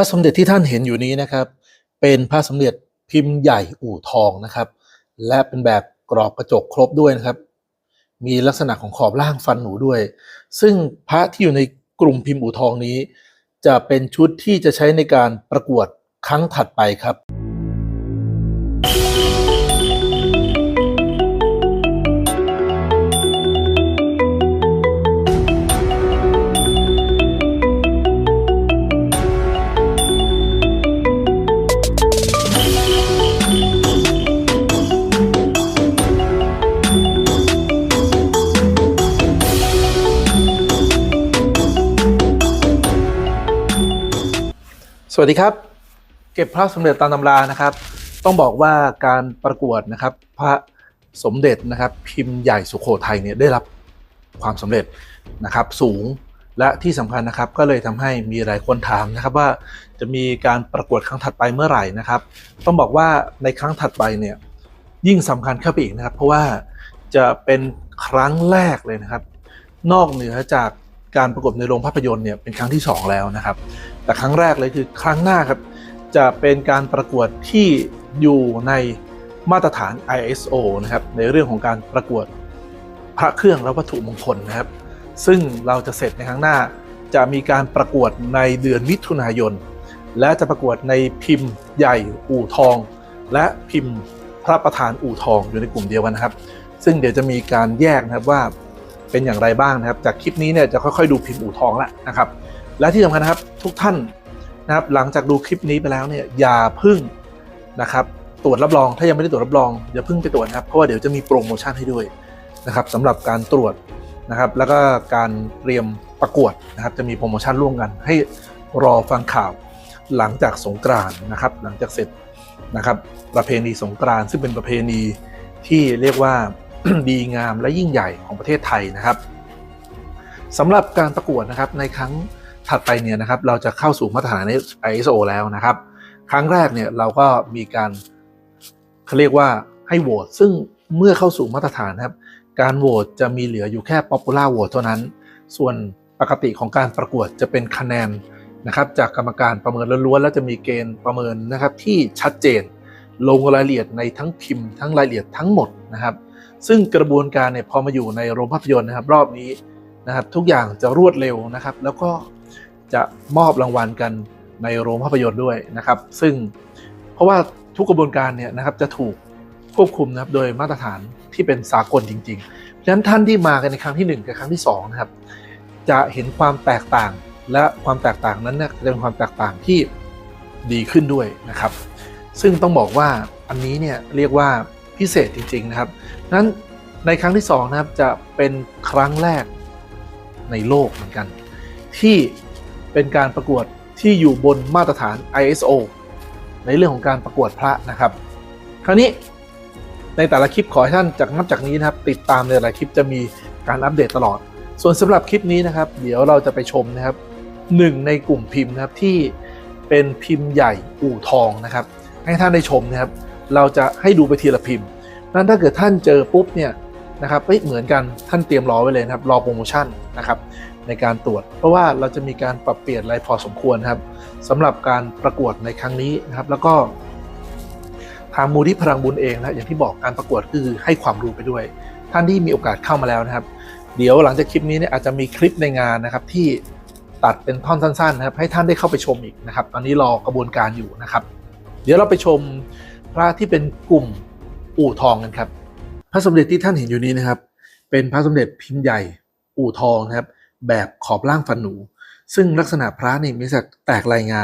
ระสมเด็จที่ท่านเห็นอยู่นี้นะครับ เป็นพระสมเด็จพิมพ์ใหญ่อู่ทองนะครับ และเป็นแบบกรอบกระจกครบด้วยนะครับ มีลักษณะของขอบล่างฟันหนูด้วย ซึ่งพระที่อยู่ในกลุ่มพิมพ์อู่ทองนี้ จะเป็นชุดที่จะใช้ในการประกวดครั้งถัดไปครับ สวัสดีครับ เก็บพระสมเด็จตามตำรานะครับ ต้องบอกว่าการประกวดนะครับ พระสมเด็จนะครับพิมพ์ใหญ่สุโขทัยเนี่ยได้รับความสำเร็จนะครับสูงและที่สำคัญนะครับก็เลยทำให้มีหลายคนถามนะครับว่าจะมีการประกวดครั้งถัดไปเมื่อไหร่นะครับ ต้องบอกว่าในครั้งถัดไปเนี่ยยิ่งสำคัญเข้าไปอีกนะครับ เพราะว่าจะเป็นครั้งแรกเลยนะครับ นอกเหนือจาก การประกวดในโรงภาพยนตร์เนี่ยเป็นครั้งที่ 2 แล้วนะครับ แต่ครั้งแรกเลยคือครั้งหน้าครับจะเป็นการประกวดที่อยู่ในมาตรฐาน ISO นะครับในเรื่องของการประกวดพระเครื่องและวัตถุมงคลนะครับ ซึ่งเราจะเสร็จในครั้งหน้าจะมีการประกวดในเดือนมิถุนายน และจะประกวดในพิมพ์ใหญ่อู่ทอง และพิมพ์พระประธานอู่ทองอยู่ในกลุ่มเดียวกันนะครับ ซึ่งเดี๋ยวจะมีการแยกนะครับว่า เป็นอย่างไรบ้างนะครับ จากคลิปนี้เนี่ยจะค่อยๆดูพิมพ์อู่ทองแล้วนะครับ และที่สำคัญนะครับทุกท่านนะครับหลังจากดูคลิปนี้ไปแล้วเนี่ยอย่าพึ่งนะครับตรวจรับรองถ้ายังไม่ได้ตรวจรับรองอย่าพึ่งไปตรวจนะครับเพราะว่าเดี๋ยวจะมีโปรโมชั่นให้ด้วยนะครับสำหรับการตรวจนะครับแล้วก็การเตรียมประกวดนะครับจะมีโปรโมชั่นร่วมกัน ให้รอฟังข่าวหลังจากสงกรานนะครับหลังจากเสร็จนะครับประเพณีสงกรานซึ่งเป็นประเพณีที่เรียกว่า ดีงามและยิ่งใหญ่ของประเทศไทยนะครับสำหรับการประกวดนะครับในครั้งถัดไปเนี่ยนะครับเราจะเข้าสู่มาตรฐาน ISO แล้วนะครับ ครั้งแรกเนี่ยเราก็มีการเขาเรียกว่าให้โหวตซึ่งเมื่อเข้าสู่มาตรฐานครับ การโหวตจะมีเหลืออยู่แค่ popular vote เท่านั้น ส่วนปกติของการประกวดจะเป็นคะแนนนะครับ จากกรรมการประเมินล้วนๆแล้วจะมีเกณฑ์ประเมินนะครับที่ชัดเจน ลงรายละเอียดในทั้งพิมพ์ทั้งรายละเอียดทั้งหมดนะครับ ซึ่งกระบวนการเนี่ยพอมาอยู่ในโรงภาพยนตร์นะครับ รอบนี้นะครับ ทุกอย่างจะรวดเร็วนะครับ แล้วก็จะมอบรางวัลกันในโรงภาพยนตร์ด้วยนะครับ ซึ่งเพราะว่าทุกกระบวนการเนี่ยนะครับจะถูกควบคุมนะครับโดยมาตรฐานที่เป็นสากลจริงๆเพราะฉะนั้นท่านที่มากันในครั้งที่ 1 กับครั้งที่2นะครับจะเห็นความแตกต่างและความแตกต่างนั้นเนี่ยจะเป็นความแตกต่างที่ดีขึ้นด้วยนะครับ ซึ่งต้องบอกว่าอันนี้เนี่ยเรียกว่าพิเศษจริง ๆนะครับ นั้นในครั้งที่2นะครับจะเป็นครั้งแรกในโลกเหมือนกัน ที่เป็นการประกวดที่อยู่บนมาตรฐาน ISO ในเรื่องของการประกวดพระนะครับ คราวนี้ในแต่ละคลิปขอให้ท่านจากนับจากนี้นะครับ ติดตามในแต่ละคลิปจะมีการอัปเดตตลอด ส่วนสำหรับคลิปนี้นะครับ เดี๋ยวเราจะไปชมนะครับหนึ่งในกลุ่มพิมพ์นะครับที่เป็นพิมพ์ใหญ่อู่ทองนะครับ ให้ท่านได้ชมนะครับ เราจะให้ดูไปทีละพิมพ์ นั้นถ้าเกิดท่านเจอปุ๊บเนี่ยนะครับเอ้ยเหมือนกันท่านเตรียมรอไว้เลยนะครับรอโปรโมชั่นนะครับในการตรวจ เพราะว่าเราจะมีการปรับเปลี่ยนอะไรพอสมควรครับสำหรับการประกวดในครั้งนี้นะครับ แล้วก็ทางมูลที่พลังบุญเองนะอย่างที่บอกการประกวดคือให้ความรู้ไปด้วย ท่านที่มีโอกาสเข้ามาแล้วนะครับ เดี๋ยวหลังจากคลิปนี้เนี่ยอาจจะมีคลิปในงานนะครับที่ตัดเป็นท่อนสั้นๆนะครับให้ท่านได้เข้าไปชมอีกนะครับ ตอนนี้รอกระบวนการอยู่นะครับ เดี๋ยวเราไปชมพระที่เป็นกลุ่ม อู่ทองกันครับ พระสมเด็จที่ท่านเห็นอยู่นี้นะครับ เป็นพระสมเด็จพิมพ์ใหญ่อู่ทองนะครับ แบบขอบล่างฟันหนู ซึ่งลักษณะพระนี่มีสักแตกลายงา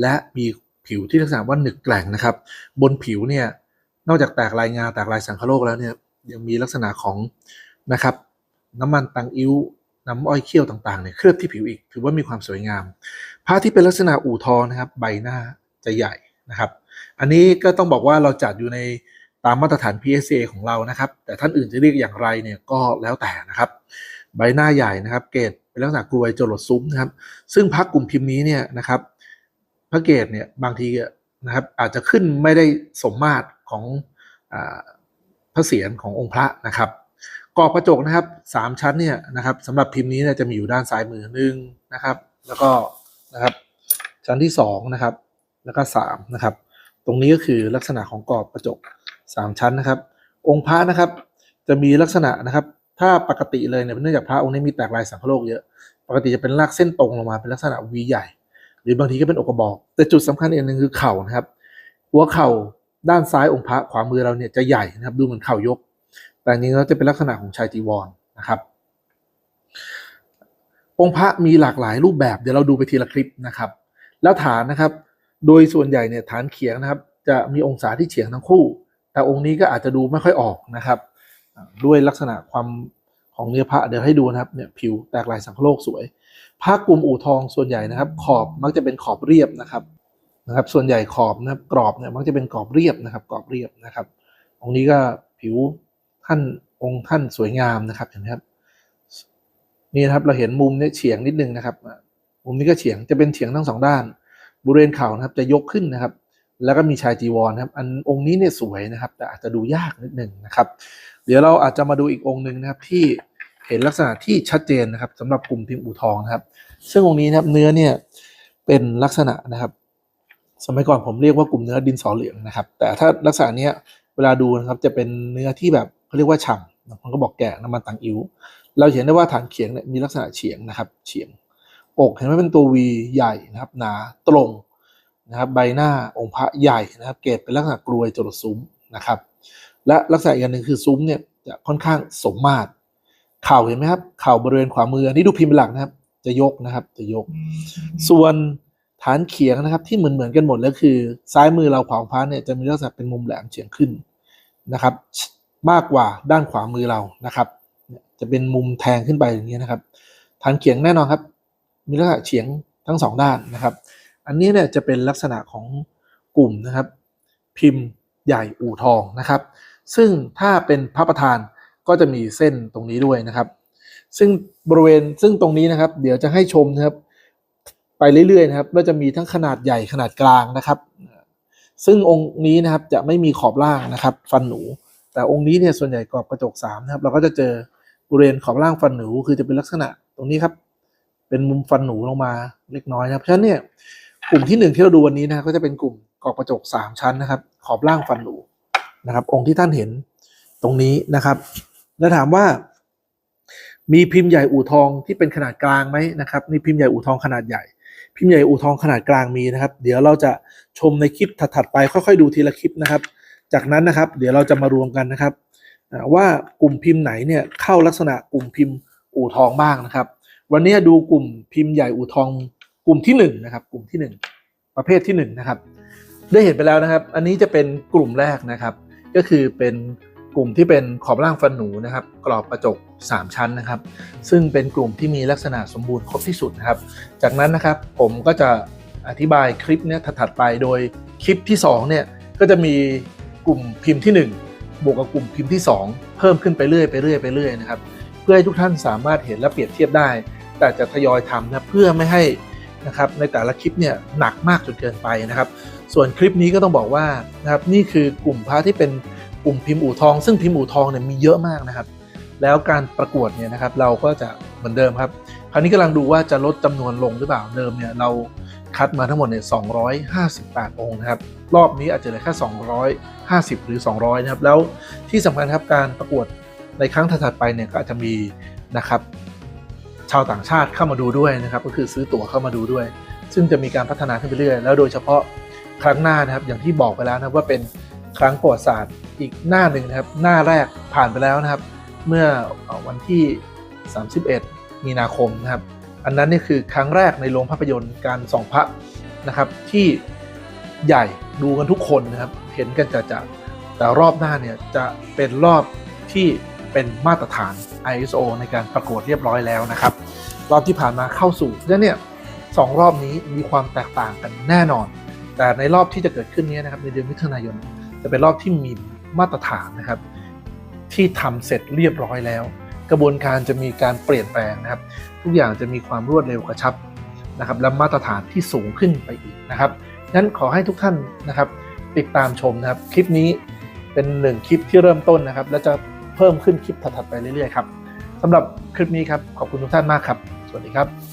และมีผิวที่ลักษณะว่าหนึกแกร่งนะครับ บนผิวเนี่ยนอกจากแตกลายงาแตกลายสังคโลกแล้วเนี่ยยังมีลักษณะของนะครับ น้ำมันตังอิ้วน้ำอ้อยเขี้ยวต่างๆเนี่ยเคลือบที่ผิวอีก ถือว่ามีความสวยงามพระที่เป็นลักษณะอู่ทองนะครับ ใบหน้าจะใหญ่นะครับ อันนี้ก็ต้องบอกว่าเราจัดอยู่ใน ตามมาตรฐาน PSA ของเรานะครับ แต่ท่านอื่นจะเรียกอย่างไรเนี่ยก็แล้วแต่นะครับ ใบหน้าใหญ่นะครับ เกรดเป็นลักษณะกรวยจรดซุ้มนะครับ ซึ่งพักกลุ่มพิมพ์นี้เนี่ยนะครับพระเกรดเนี่ยบางทีนะครับอาจจะขึ้นไม่ได้สมมาตรของอพระเศียรขององค์พระนะครับกรอบกระจกนะครับสามชั้นเนี่ยนะครับสำหรับพิมพ์นี้เนี่ยจะมีอยู่ด้านซ้ายมือหนึ่งนะครับ แล้วก็นะครับชั้นที่สองนะครับ แล้วก็สามนะครับ ตรงนี้ก็คือลักษณะของกรอบกระจก สามชั้นนะครับ องค์พระนะครับ จะมีลักษณะนะครับ ถ้าปกติเลยเนี่ยเนื่องจากพระองค์นี้มีแตกลายสังคโลกเยอะ ปกติจะเป็นลากเส้นตรงลงมาเป็นลักษณะวีใหญ่ หรือบางทีก็เป็นอกกระบอก แต่จุดสำคัญอีกอันหนึ่งคือเข่านะครับ หัวเข่าด้านซ้ายองค์พระขวามือเราเนี่ยจะใหญ่นะครับ ดูเหมือนเข่ายก แต่จริงๆแล้วจะเป็นลักษณะของชายจีวรนะครับ องค์พระมีหลากหลายรูปแบบเดี๋ยวเราดูไปทีละคลิปนะครับ แล้วฐานนะครับ โดยส่วนใหญ่เนี่ยฐานเขียงนะครับ จะมีองศาที่เฉียงทั้งคู่ แต่องค์นี้ก็อาจจะดูไม่ค่อยออกนะครับ ด้วยลักษณะความของเนื้อพระเดี๋ยวให้ดูนะครับเนี่ยผิวแตกลายสังคโลกสวยพระกลุ่มอู่ทองส่วนใหญ่นะครับ ขอบมักจะเป็นขอบเรียบนะครับนะครับ ส่วนใหญ่ขอบนะครับกรอบเนี่ยมักจะเป็นกรอบเรียบนะครับกรอบเรียบนะครับ องค์นี้ก็ผิวท่านองค์ท่านสวยงามนะครับเห็นไหมครับนี่นะครับเราเห็นมุมเนี่ยเฉียงนิดนึงนะครับ มุมนี้ก็เฉียงจะเป็นเฉียงทั้งสองด้าน บริเวณเข่านะครับจะยกขึ้นนะครับ แล้วก็มีชายจีวรนครับ อันองค์นี้เนี่ยสวยนะครับ แต่อาจจะดูยากนิดหนึ่งนะครับ เดี๋ยวเราอาจจะมาดูอีกองค์หนึ่งนะครับ ที่เห็นลักษณะที่ชัดเจนนะครับสำหรับกลุ่มพิมพ์อู่ทองนะครับ ซึ่งองค์นี้นะครับเนื้อเนี่ยเป็นลักษณะนะครับ สมัยก่อนผมเรียกว่ากลุ่มเนื้อดินสอเหลืองนะครับ แต่ถ้าลักษณะเนี้ยเวลาดูนะครับจะเป็นเนื้อที่แบบเขาเรียกว่าฉ่ำมันก็บอกแกะน้ำมันตังอิ๋วเราเห็นได้ว่าฐานเขียงเนี่ยมีลักษณะเฉียงนะครับ เฉียงอกเห็นไหมเป็นตัววีใหญ่นะครับ หนาตรง นะครับใบหน้าองค์พระใหญ่นะครับเกศเป็นลักษณะกลวยจรดซุ้มนะครับ และลักษณะอีกอันหนึ่งคือซุ้มเนี่ยจะค่อนข้างสมมาตรเข่าเห็นไหมครับเข่าบริเวณขวามืออันนี้ดูพิมพ์เป็นหลักนะครับ จะยกนะครับจะยก ส่วนฐานเขียงนะครับที่เหมือนเหมือนๆกันหมดแล้วคือ ซ้ายมือเราขวางพระเนี่ยจะมีลักษณะเป็นมุมแหลมเฉียงขึ้นนะครับ มากกว่าด้านขวามือเรานะครับเนี่ยจะเป็นมุมแทงขึ้นไปอย่างนี้ยนะครับ ฐานเขียงแน่นอนครับ มีลักษณะเฉียงทั้งสองด้านนะครับ อันนี้เนี่ยจะเป็นลักษณะของกลุ่มนะครับ พิมพ์ใหญ่อู่ทองนะครับ ซึ่งถ้าเป็นพระประธานก็จะมีเส้นตรงนี้ด้วยนะครับ ซึ่งบริเวณซึ่งตรงนี้นะครับ เดี๋ยวจะให้ชมนะครับ ไปเรื่อยๆนะครับว่าจะมีทั้งขนาดใหญ่ขนาดกลางนะครับ ซึ่งองค์นี้นะครับจะไม่มีขอบล่างนะครับ ฟันหนู แต่องค์นี้เนี่ยส่วนใหญ่กรอบกระจกสามนะครับเราก็จะเจอบริเวณขอบล่างฟันหนูคือจะเป็นลักษณะตรงนี้ครับ เป็นมุมฟันหนูลงมาเล็กน้อยนะครับเพราะฉะนั้นเนี่ย กลุ่มที่หนึ่งที่เราดูวันนี้นะครับก็จะเป็นกลุ่มกรอบกระจกสามชั้นนะครับ ขอบล่างฟันหนูนะครับ องค์ที่ท่านเห็นตรงนี้นะครับ แล้วถามว่า มีพิมพ์ใหญ่อู่ทองที่เป็นขนาดกลางไหมนะครับนี่พิมพ์ใหญ่อู่ทองขนาดใหญ่ พิมพ์ใหญ่อู่ทองขนาดกลางมีนะครับ เดี๋ยวเราจะชมในคลิปถัดๆไปค่อยๆดูทีละคลิปนะครับ จากนั้นนะครับ เดี๋ยวเราจะมารวมกันนะครับว่ากลุ่มพิมพ์ไหนเนี่ยเข้าลักษณะกลุ่มพิมพ์อู่ทองบ้างนะครับ วันนี้ดูกลุ่มพิมพ์ใหญ่อู่ทอง กลุ่มที่หนึ่งนะครับกลุ่มที่หนึ่งประเภทที่หนึ่งนะครับได้เห็นไปแล้วนะครับ อันนี้จะเป็นกลุ่มแรกนะครับ ก็คือเป็นกลุ่มที่เป็นขอบล่างฟันหนูนะครับ กรอบกระจก 3 ชั้นนะครับ ซึ่งเป็นกลุ่มที่มีลักษณะสมบูรณ์ครบที่สุดนะครับ จากนั้นนะครับผมก็จะอธิบายคลิปเนี้ยถัดๆไปโดยคลิปที่2เนี่ยก็จะมีกลุ่มพิมพ์ที่ 1 บวกกับกลุ่มพิมพ์ที่ 2 เพิ่มขึ้นไปเรื่อยไปเรื่อยไปเรื่อยนะครับ เพื่อให้ทุกท่านสามารถเห็นและเปรียบเทียบได้ แต่จะทยอยทำนะเพื่อไม่ให้ นะครับในแต่ละคลิปเนี่ยหนักมากจนเกินไปนะครับ ส่วนคลิปนี้ก็ต้องบอกว่านะครับนี่คือกลุ่มพระที่เป็นกลุ่มพิมพ์อู่ทอง ซึ่งพิมพ์อู่ทองเนี่ยมีเยอะมากนะครับ แล้วการประกวดเนี่ยนะครับเราก็จะเหมือนเดิมครับ คราวนี้กำลังดูว่าจะลดจำนวนลงหรือเปล่าเดิมเนี่ยเราคัดมาทั้งหมดเนี่ย258 องค์นะครับ รอบนี้อาจจะเหลือแค่ 250 หรือ 200 นะครับ แล้วที่สำคัญครับการประกวดในครั้งถัดไปเนี่ยก็อาจจะมีนะครับ ชาวต่างชาติเข้ามาดูด้วยนะครับก็คือซื้อตั๋วเข้ามาดูด้วย ซึ่งจะมีการพัฒนาขึ้นไปเรื่อยแล้วโดยเฉพาะครั้งหน้านะครับอย่างที่บอกไปแล้วนะว่าเป็นครั้งประวัติศาสตร์อีกหน้าหนึ่งนะครับหน้าแรกผ่านไปแล้วนะครับ เมื่อเอ่อวันที่ 31 มีนาคมนะครับ อันนั้นนี่คือครั้งแรกในโรงภาพยนตร์การส่องพระนะครับที่ใหญ่ดูกันทุกคนนะครับเห็นกันจะจะแต่รอบหน้าเนี่ยจะเป็นรอบที่ เป็นมาตรฐาน ISO ในการประกวดเรียบร้อยแล้วนะครับ รอบที่ผ่านมาเข้าสู่แล้วเนี่ยสองรอบนี้มีความแตกต่างกันแน่นอน แต่ในรอบที่จะเกิดขึ้นนี้นะครับในเดือนมิถุนายน จะเป็นรอบที่มีมาตรฐานนะครับ ที่ทำเสร็จเรียบร้อยแล้ว กระบวนการจะมีการเปลี่ยนแปลงนะครับ ทุกอย่างจะมีความรวดเร็วกระชับนะครับและมาตรฐานที่สูงขึ้นไปอีกนะครับงั้นขอให้ทุกท่านนะครับ ติดตามชมนะครับ คลิปนี้เป็นหนึ่งคลิปที่เริ่มต้นนะครับ และจะ เพิ่มขึ้นคลิปถัดๆไปเรื่อยๆครับสำหรับคลิปนี้ครับขอบคุณทุกท่านมากครับ สวัสดีครับ